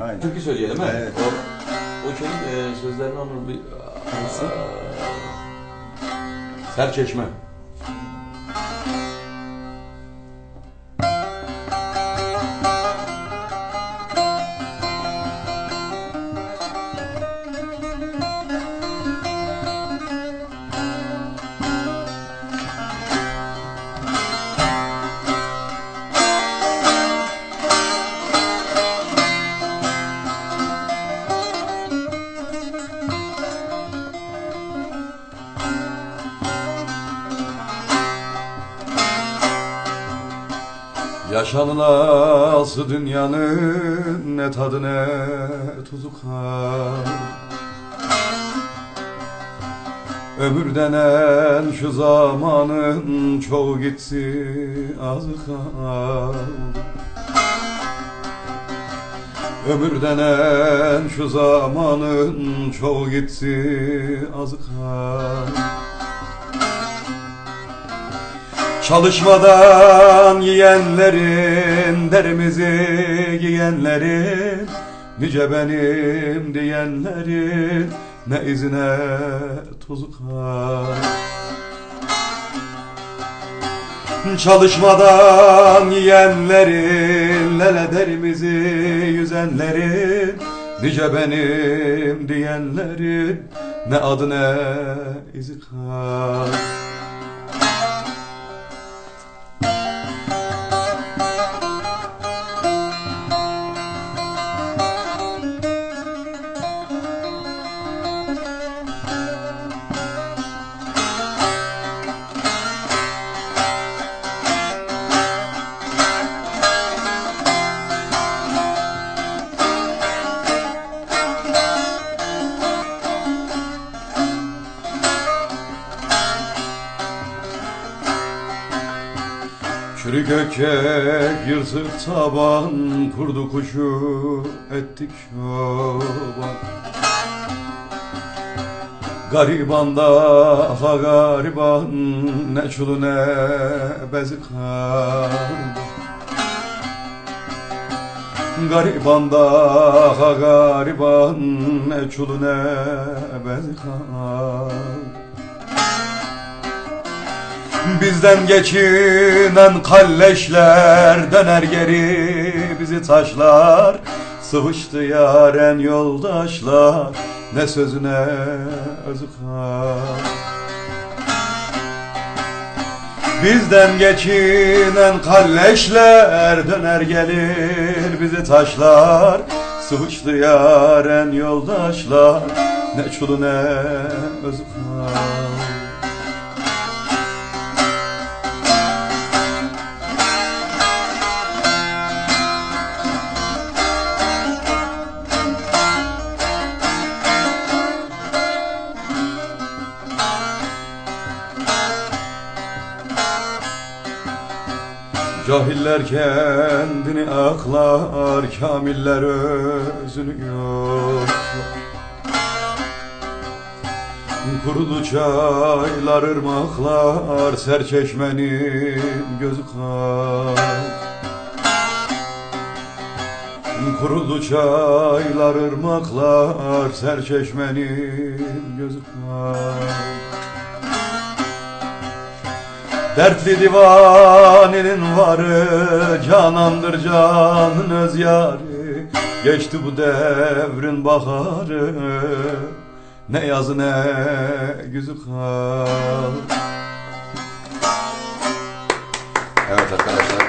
Aynen. Türkü söyleyelim ha. Evet. O, o şeyin e, sözlerini onu bir... Serçeşme. Yaşanılası dünyanın ne tadı ne tuzu kal Ömür denen şu zamanın çoğu gitsi az kal Ömür denen şu zamanın çoğu gitsi az kal Çalışmadan yiyenlerin, derimizi giyenlerin, nice benim diyenlerin, ne izine tuzu kal. Çalışmadan yiyenlerin, lele derimizi yüzenlerin, nice benim diyenlerin, ne adı ne izi kal. Çürük gökek yırtık taban Kurdu kuşu ettik çoban. Gariban da ha gariban Ne çulu ne bezi kaldı Gariban da ha gariban Ne çulu ne bezi kaldı Bizden geçinen kalleşler döner geri bizi taşlar. Sıvıştı yaren yoldaşlar ne sözüne özü kal Bizden geçinen kalleşler döner gelir bizi taşlar. Sıvıştı yaren yoldaşlar ne çulu ne özü Cahiller kendini aklar, kamiller özünü yok. Kurudu çaylar, ırmaklar, serçeşmenin gözü kar. Kurudu çaylar, ırmaklar, serçeşmenin gözü kar. Dertli divaninin varı Canandır canın öz yari Geçti bu devrin baharı Ne yazı ne güzü kal Evet arkadaşlar.